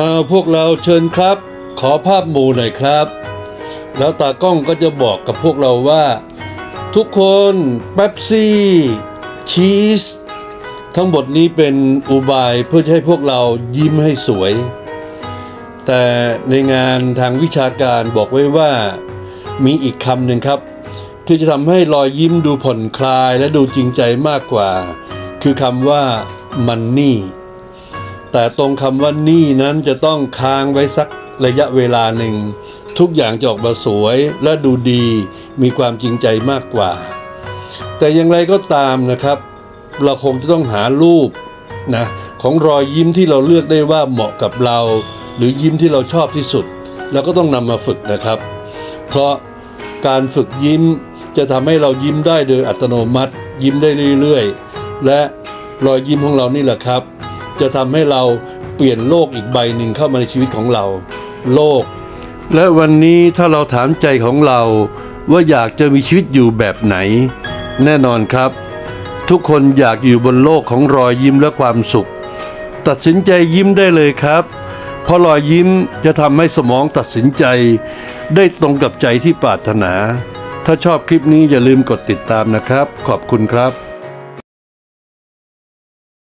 เอ่อพวกเราเชิญครับ ขอภาพหมู่หน่อยครับ แล้วตากล้องก็จะบอกกับพวกเราว่า ทุกคนเป๊ปซี่ชีสทั้งหมดนี้เป็นอุบายเพื่อให้พวกเรายิ้มให้สวย แต่ในงานทางวิชาการบอกไว้ว่ามีอีกคำหนึ่งครับ ที่จะทำให้รอยยิ้มดูผ่อนคลายและดูจริงใจมากกว่า คือคำว่ามันนี่ แต่ตรงคำว่านี่นั้นจะต้องค้างไว้สักระยะเวลาหนึ่ง ทุกอย่างจะออกมาสวยและดูดี มีความจริงใจมากกว่า แต่อย่างไรก็ตามนะครับ เราคงจะต้องหารูปนะของรอยยิ้มที่เราเลือกได้ว่าเหมาะกับเรา หรือยิ้มที่เราชอบที่สุด แล้วก็ต้องนำมาฝึกนะครับ เพราะการฝึกยิ้มจะทำให้เรายิ้มได้โดยอัตโนมัติ ยิ้มได้เรื่อยๆ และรอยยิ้มของเรานี่แหละครับ จะทำให้เราเปลี่ยนโลกอีกใบหนึ่งเข้ามาในชีวิตของเรา โลก และวันนี้ถ้าเราถามใจของเราว่าอยากจะมีชีวิตอยู่แบบไหน แน่นอนครับ ทุกคนอยากอยู่บนโลกของรอยยิ้มและความสุข ตัดสินใจยิ้มได้เลยครับ เพราะรอยยิ้มจะทำให้สมองตัดสินใจ ได้ตรงกับใจที่ปรารถนา ถ้าชอบคลิปนี้อย่าลืมกดติดตามนะครับ ขอบคุณครับ